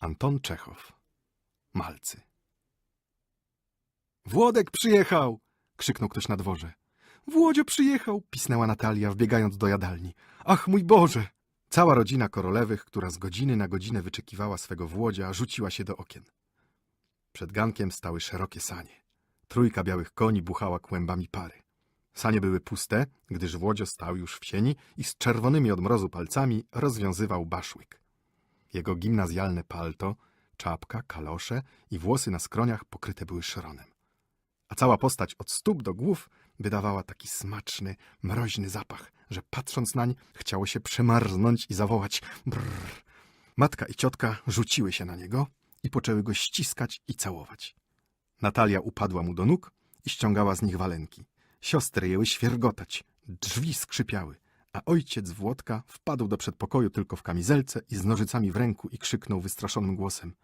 Anton Czechow. Malcy. Włodek przyjechał! krzyknął ktoś na dworze. Włodzio przyjechał! pisnęła Natalia, wbiegając do jadalni. Ach, mój Boże! Cała rodzina Korolewych, która z godziny na godzinę wyczekiwała swego Włodzia, rzuciła się do okien. Przed gankiem stały szerokie sanie. Trójka białych koni buchała kłębami pary. Sanie były puste, gdyż Włodzio stał już w sieni i z czerwonymi od mrozu palcami rozwiązywał baszłyk. Jego gimnazjalne palto, czapka, kalosze i włosy na skroniach pokryte były szronem. A cała postać od stóp do głów wydawała taki smaczny, mroźny zapach, że patrząc nań chciało się przemarznąć i zawołać brrr. Matka i ciotka rzuciły się na niego i poczęły go ściskać i całować. Natalia upadła mu do nóg i ściągała z nich walenki. Siostry jęły świergotać, drzwi skrzypiały, a ojciec Włodka wpadł do przedpokoju tylko w kamizelce i z nożycami w ręku i krzyknął wystraszonym głosem.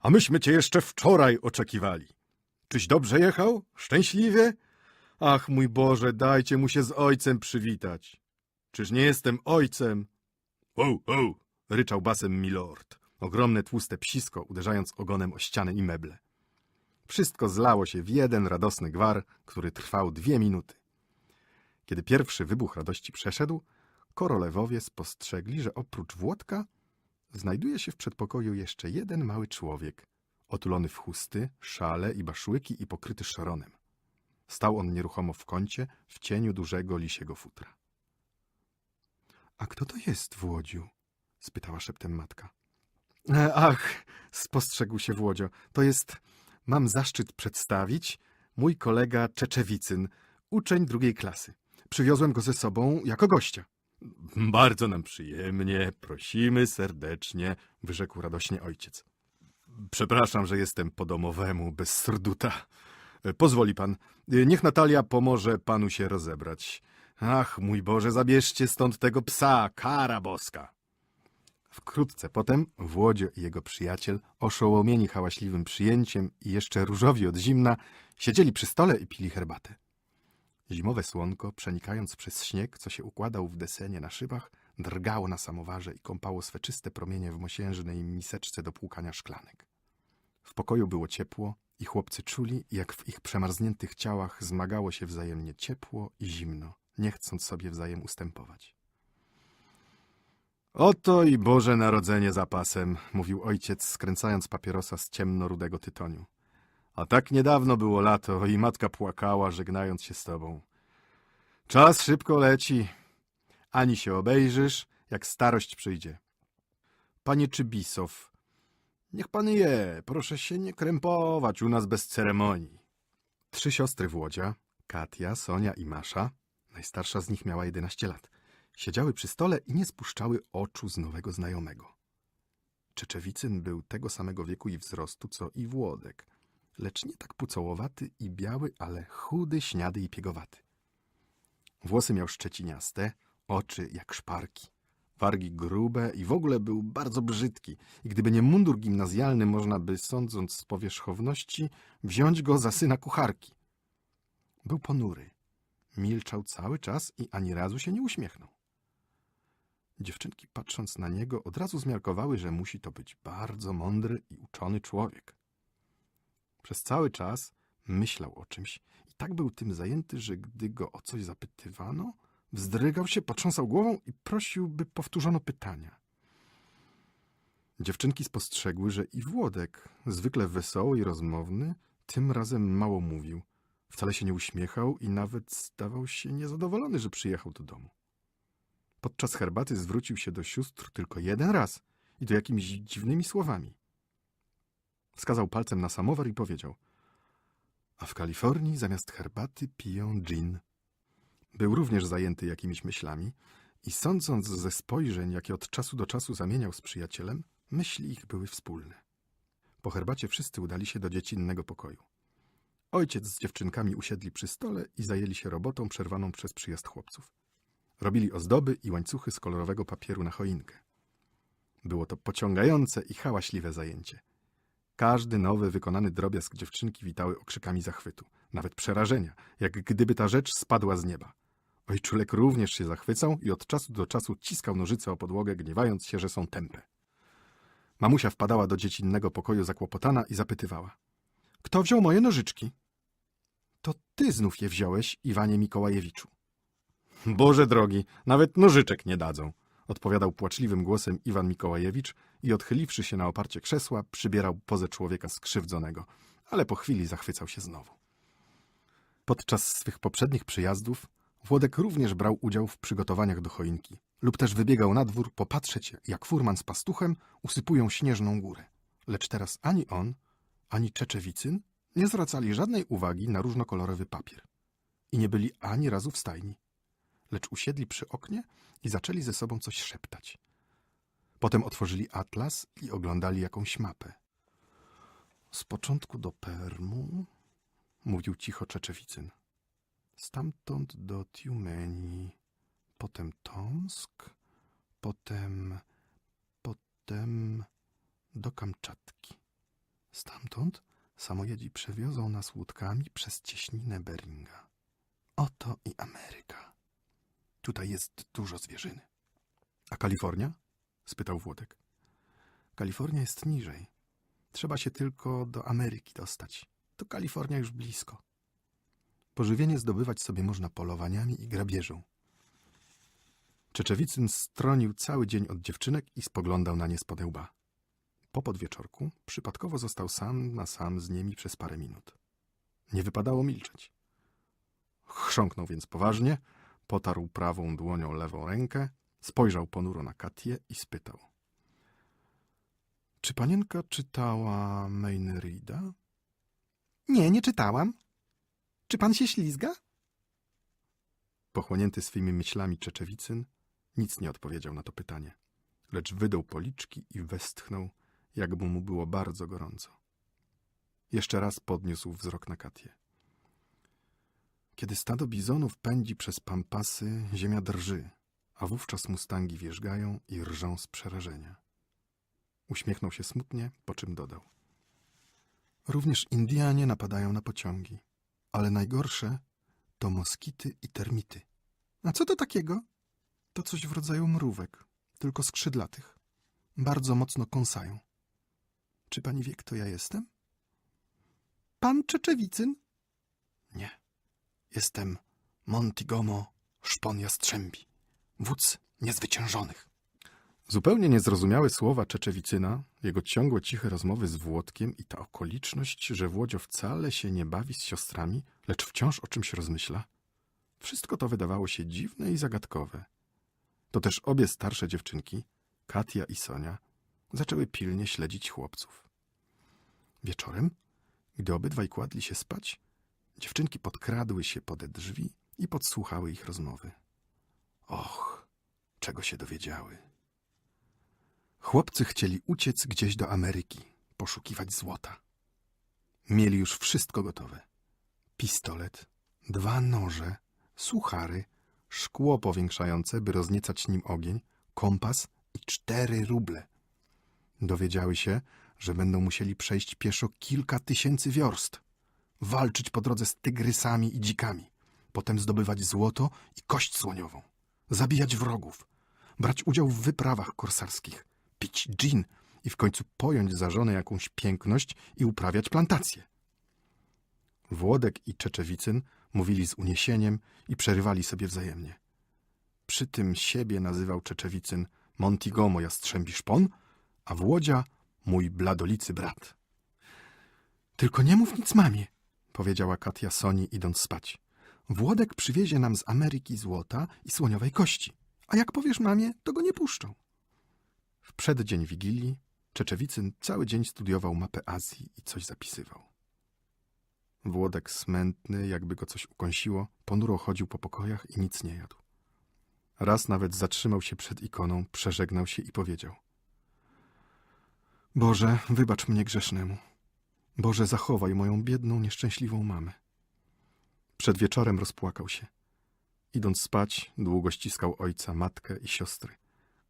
A myśmy cię jeszcze wczoraj oczekiwali. Czyś dobrze jechał? Szczęśliwie? Ach, mój Boże, dajcie mu się z ojcem przywitać. Czyż nie jestem ojcem? Ho, ho! ryczał basem milord. Ogromne tłuste psisko, uderzając ogonem o ścianę i meble. Wszystko zlało się w jeden radosny gwar, który trwał dwie minuty. Kiedy pierwszy wybuch radości przeszedł, korolewowie spostrzegli, że oprócz Włodka znajduje się w przedpokoju jeszcze jeden mały człowiek, otulony w chusty, szale i baszłyki i pokryty szoronem. Stał on nieruchomo w kącie, w cieniu dużego lisiego futra. — A kto to jest, Włodziu? — spytała szeptem matka. E, Ach, spostrzegł się Włodzio, to jest, mam zaszczyt przedstawić, mój kolega Czeczewicyn, uczeń drugiej klasy. Przywiozłem go ze sobą jako gościa. Bardzo nam przyjemnie, prosimy serdecznie, wyrzekł radośnie ojciec. Przepraszam, że jestem po domowemu, bez surduta. E, Pozwoli pan, niech Natalia pomoże panu się rozebrać. Ach, mój Boże, zabierzcie stąd tego psa, kara boska. Wkrótce potem Włodzio i jego przyjaciel, oszołomieni hałaśliwym przyjęciem i jeszcze różowi od zimna, siedzieli przy stole i pili herbatę. Zimowe słonko, przenikając przez śnieg, co się układał w desenie na szybach, drgało na samowarze i kąpało swe czyste promienie w mosiężnej miseczce do płukania szklanek. W pokoju było ciepło i chłopcy czuli, jak w ich przemarzniętych ciałach zmagało się wzajemnie ciepło i zimno, nie chcąc sobie wzajem ustępować. Oto i Boże Narodzenie zapasem, mówił ojciec, skręcając papierosa z ciemnorudego tytoniu. A tak niedawno było lato i matka płakała, żegnając się z tobą. Czas szybko leci. Ani się obejrzysz, jak starość przyjdzie. Panie Czybisow, niech pan je, proszę się nie krępować u nas bez ceremonii. Trzy siostry Włodzia, Katia, Sonia i Masza, najstarsza z nich miała 11 lat, siedziały przy stole i nie spuszczały oczu z nowego znajomego. Czeczewicyn był tego samego wieku i wzrostu, co i Włodek, lecz nie tak pucołowaty i biały, ale chudy, śniady i piegowaty. Włosy miał szczeciniaste, oczy jak szparki, wargi grube i w ogóle był bardzo brzydki i gdyby nie mundur gimnazjalny, można by, sądząc z powierzchowności, wziąć go za syna kucharki. Był ponury, milczał cały czas i ani razu się nie uśmiechnął. Dziewczynki, patrząc na niego, od razu zmiarkowały, że musi to być bardzo mądry i uczony człowiek. Przez cały czas myślał o czymś i tak był tym zajęty, że gdy go o coś zapytywano, wzdrygał się, potrząsał głową i prosił, by powtórzono pytania. Dziewczynki spostrzegły, że i Włodek, zwykle wesoły i rozmowny, tym razem mało mówił. Wcale się nie uśmiechał i nawet zdawał się niezadowolony, że przyjechał do domu. Podczas herbaty zwrócił się do sióstr tylko jeden raz i to jakimiś dziwnymi słowami. Wskazał palcem na samowar i powiedział: A w Kalifornii zamiast herbaty piją gin. Był również zajęty jakimiś myślami i sądząc ze spojrzeń, jakie od czasu do czasu zamieniał z przyjacielem, myśli ich były wspólne. Po herbacie wszyscy udali się do dziecinnego pokoju. Ojciec z dziewczynkami usiedli przy stole i zajęli się robotą przerwaną przez przyjazd chłopców. Robili ozdoby i łańcuchy z kolorowego papieru na choinkę. Było to pociągające i hałaśliwe zajęcie. Każdy nowy wykonany drobiazg dziewczynki witały okrzykami zachwytu, nawet przerażenia, jak gdyby ta rzecz spadła z nieba. Ojczulek również się zachwycał i od czasu do czasu ciskał nożyce o podłogę, gniewając się, że są tępe. Mamusia wpadała do dziecinnego pokoju zakłopotana i zapytywała. Kto wziął moje nożyczki? To ty znów je wziąłeś, Iwanie Mikołajewiczu. Boże drogi, nawet nożyczek nie dadzą, odpowiadał płaczliwym głosem Iwan Mikołajewicz i odchyliwszy się na oparcie krzesła, przybierał pozę człowieka skrzywdzonego, ale po chwili zachwycał się znowu. Podczas swych poprzednich przyjazdów Włodek również brał udział w przygotowaniach do choinki lub też wybiegał na dwór popatrzeć, jak furman z pastuchem usypują śnieżną górę. Lecz teraz ani on, ani Czeczewicyn nie zwracali żadnej uwagi na różnokolorowy papier i nie byli ani razu w stajni, lecz usiedli przy oknie i zaczęli ze sobą coś szeptać. Potem otworzyli atlas i oglądali jakąś mapę. Z początku do Permu, mówił cicho Czeczewicyn. Stamtąd do Tiumeni, potem Tomsk, potem, potem do Kamczatki. Stamtąd samojedzi przewiozą nas łódkami przez cieśninę Beringa. Oto i Ameryka. Tutaj jest dużo zwierzyny. A Kalifornia? spytał Włodek. Kalifornia jest niżej. Trzeba się tylko do Ameryki dostać. To Kalifornia już blisko. Pożywienie zdobywać sobie można polowaniami i grabieżą. Czeczewicyn stronił cały dzień od dziewczynek i spoglądał na nie spod łba. Po podwieczorku przypadkowo został sam na sam z nimi przez parę minut. Nie wypadało milczeć. Chrząknął więc poważnie, potarł prawą dłonią lewą rękę, spojrzał ponuro na Katię i spytał. Czy panienka czytała Meinerida? Nie, nie czytałam. Czy pan się ślizga? Pochłonięty swymi myślami Czeczewicyn nic nie odpowiedział na to pytanie, lecz wydał policzki i westchnął, jakby mu było bardzo gorąco. Jeszcze raz podniósł wzrok na Katię. Kiedy stado bizonów pędzi przez pampasy, ziemia drży, a wówczas mustangi wierzgają i rżą z przerażenia. Uśmiechnął się smutnie, po czym dodał. Również Indianie napadają na pociągi, ale najgorsze to moskity i termity. A co to takiego? To coś w rodzaju mrówek, tylko skrzydlatych. Bardzo mocno kąsają. Czy pani wie, kto ja jestem? Pan Czeczewicyn? Nie. Jestem Montigomo Szpon Jastrzębi, wódz niezwyciężonych. Zupełnie niezrozumiałe słowa Czeczewicyna, jego ciągłe ciche rozmowy z Włodkiem i ta okoliczność, że Włodzio wcale się nie bawi z siostrami, lecz wciąż o czymś rozmyśla. Wszystko to wydawało się dziwne i zagadkowe. To też obie starsze dziewczynki, Katia i Sonia, zaczęły pilnie śledzić chłopców. Wieczorem, gdy obydwaj kładli się spać, dziewczynki podkradły się pode drzwi i podsłuchały ich rozmowy. Och, czego się dowiedziały. Chłopcy chcieli uciec gdzieś do Ameryki, poszukiwać złota. Mieli już wszystko gotowe. Pistolet, dwa noże, suchary, szkło powiększające, by rozniecać nim ogień, kompas i cztery ruble. Dowiedziały się, że będą musieli przejść pieszo kilka tysięcy wiorst, walczyć po drodze z tygrysami i dzikami, potem zdobywać złoto i kość słoniową, zabijać wrogów, brać udział w wyprawach korsarskich, pić gin i w końcu pojąć za żonę jakąś piękność i uprawiać plantacje. Włodek i Czeczewicyn mówili z uniesieniem i przerywali sobie wzajemnie. Przy tym siebie nazywał Czeczewicyn Montigomo Jastrzębi Szpon, a Włodzia mój bladolicy brat. Tylko nie mów nic mamie, powiedziała Katia Soni idąc spać. Włodek przywiezie nam z Ameryki złota i słoniowej kości, a jak powiesz mamie, to go nie puszczą. W przeddzień Wigilii Czeczewicyn cały dzień studiował mapę Azji i coś zapisywał. Włodek smętny, jakby go coś ukąsiło, ponuro chodził po pokojach i nic nie jadł. Raz nawet zatrzymał się przed ikoną, przeżegnał się i powiedział. Boże, wybacz mnie grzesznemu. Boże, zachowaj moją biedną, nieszczęśliwą mamę. Przed wieczorem rozpłakał się. Idąc spać, długo ściskał ojca, matkę i siostry.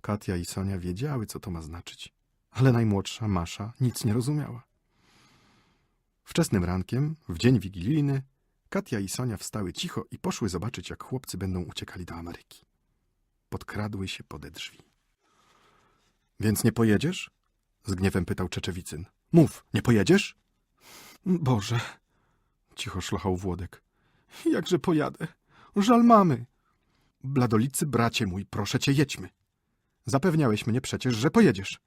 Katia i Sonia wiedziały, co to ma znaczyć, ale najmłodsza, Masza, nic nie rozumiała. Wczesnym rankiem, w dzień wigilijny, Katia i Sonia wstały cicho i poszły zobaczyć, jak chłopcy będą uciekali do Ameryki. Podkradły się pode drzwi. Więc nie pojedziesz? Z gniewem pytał Czeczewicyn. Mów, nie pojedziesz? Boże, cicho szlochał Włodek. Jakże pojadę? Żal mamy. Bladolicy, bracie mój, proszę cię, jedźmy. Zapewniałeś mnie przecież, że pojedziesz.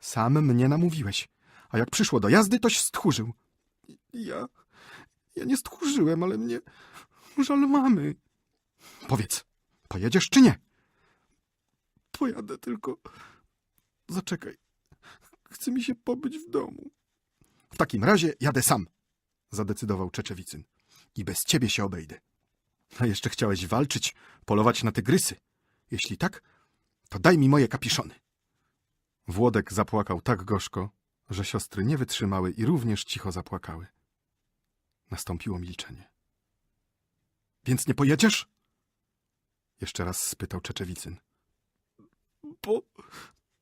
Sam mnie namówiłeś, a jak przyszło do jazdy, toś stchórzył. Ja... ja nie stchórzyłem, ale mnie... żal mamy. Powiedz, pojedziesz czy nie? Pojadę tylko... Zaczekaj. Chce mi się pobyć w domu. W takim razie jadę sam, zadecydował Czeczewicyn. I bez ciebie się obejdę. A jeszcze chciałeś walczyć, polować na tygrysy. Jeśli tak, to daj mi moje kapiszony. Włodek zapłakał tak gorzko, że siostry nie wytrzymały i również cicho zapłakały. Nastąpiło milczenie. Więc nie pojedziesz? Jeszcze raz spytał Czeczewicyn. Po...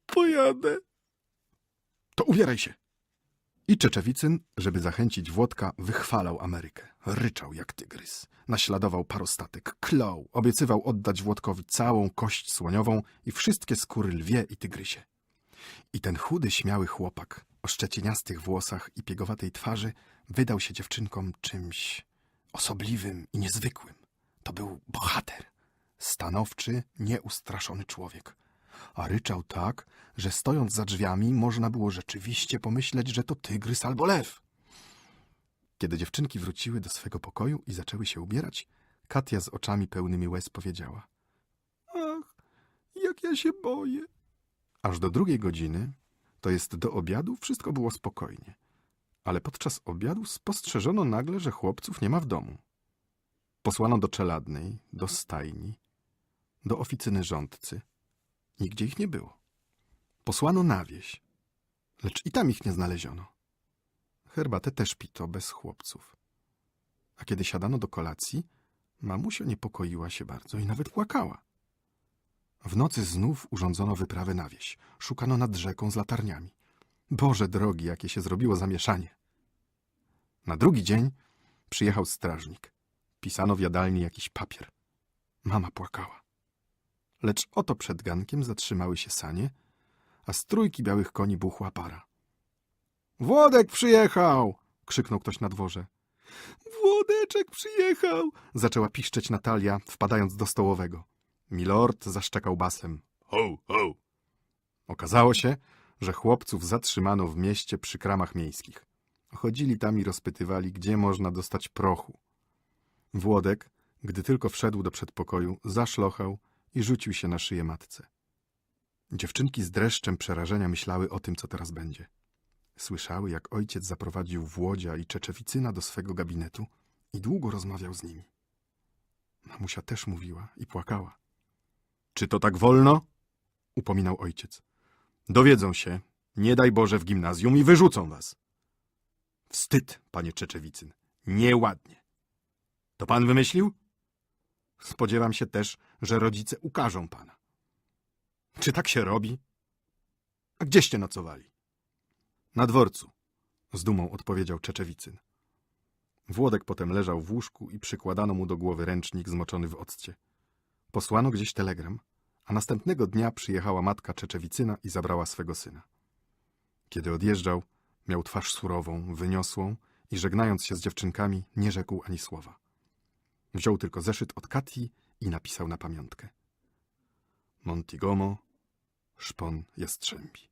pojadę. To ubieraj się. I Czeczewicyn, żeby zachęcić Włodka, wychwalał Amerykę. Ryczał jak tygrys. Naśladował parostatek, klął, obiecywał oddać Włodkowi całą kość słoniową i wszystkie skóry lwie i tygrysie. I ten chudy, śmiały chłopak o szczeciniastych włosach i piegowatej twarzy wydał się dziewczynkom czymś osobliwym i niezwykłym. To był bohater, stanowczy, nieustraszony człowiek. A ryczał tak, że stojąc za drzwiami można było rzeczywiście pomyśleć, że to tygrys albo lew. Kiedy dziewczynki wróciły do swego pokoju i zaczęły się ubierać, Katia z oczami pełnymi łez powiedziała: Ach, jak ja się boję. Aż do drugiej godziny, to jest do obiadu, wszystko było spokojnie. Ale podczas obiadu spostrzeżono nagle, że chłopców nie ma w domu. Posłano do czeladnej, do stajni, do oficyny rządcy. Nigdzie ich nie było. Posłano na wieś, lecz i tam ich nie znaleziono. Herbatę też pito bez chłopców. A kiedy siadano do kolacji, mamusia niepokoiła się bardzo i nawet płakała. W nocy znów urządzono wyprawę na wieś. Szukano nad rzeką z latarniami. Boże drogi, jakie się zrobiło zamieszanie. Na drugi dzień przyjechał strażnik. Pisano w jadalni jakiś papier. Mama płakała. Lecz oto przed gankiem zatrzymały się sanie, a z trójki białych koni buchła para. Włodek przyjechał! krzyknął ktoś na dworze. Włodeczek przyjechał! zaczęła piszczeć Natalia, wpadając do stołowego. Milord zaszczekał basem. Ho, ho! Okazało się, że chłopców zatrzymano w mieście przy kramach miejskich. Chodzili tam i rozpytywali, gdzie można dostać prochu. Włodek, gdy tylko wszedł do przedpokoju, zaszlochał i rzucił się na szyję matce. Dziewczynki z dreszczem przerażenia myślały o tym, co teraz będzie. Słyszały, jak ojciec zaprowadził Włodzia i Czeczewicyna do swego gabinetu i długo rozmawiał z nimi. Mamusia też mówiła i płakała. Czy to tak wolno? upominał ojciec. Dowiedzą się, nie daj Boże, w gimnazjum i wyrzucą was. Wstyd, panie Czeczewicyn. Nieładnie. To pan wymyślił? Spodziewam się też, że rodzice ukażą pana. Czy tak się robi? A gdzieście nocowali? Na dworcu, z dumą odpowiedział Czeczewicyn. Włodek potem leżał w łóżku i przykładano mu do głowy ręcznik zmoczony w occie. Posłano gdzieś telegram, a następnego dnia przyjechała matka Czeczewicyna i zabrała swego syna. Kiedy odjeżdżał, miał twarz surową, wyniosłą i żegnając się z dziewczynkami, nie rzekł ani słowa. Wziął tylko zeszyt od Katii i napisał na pamiątkę. Montigomo, szpon jastrzębi.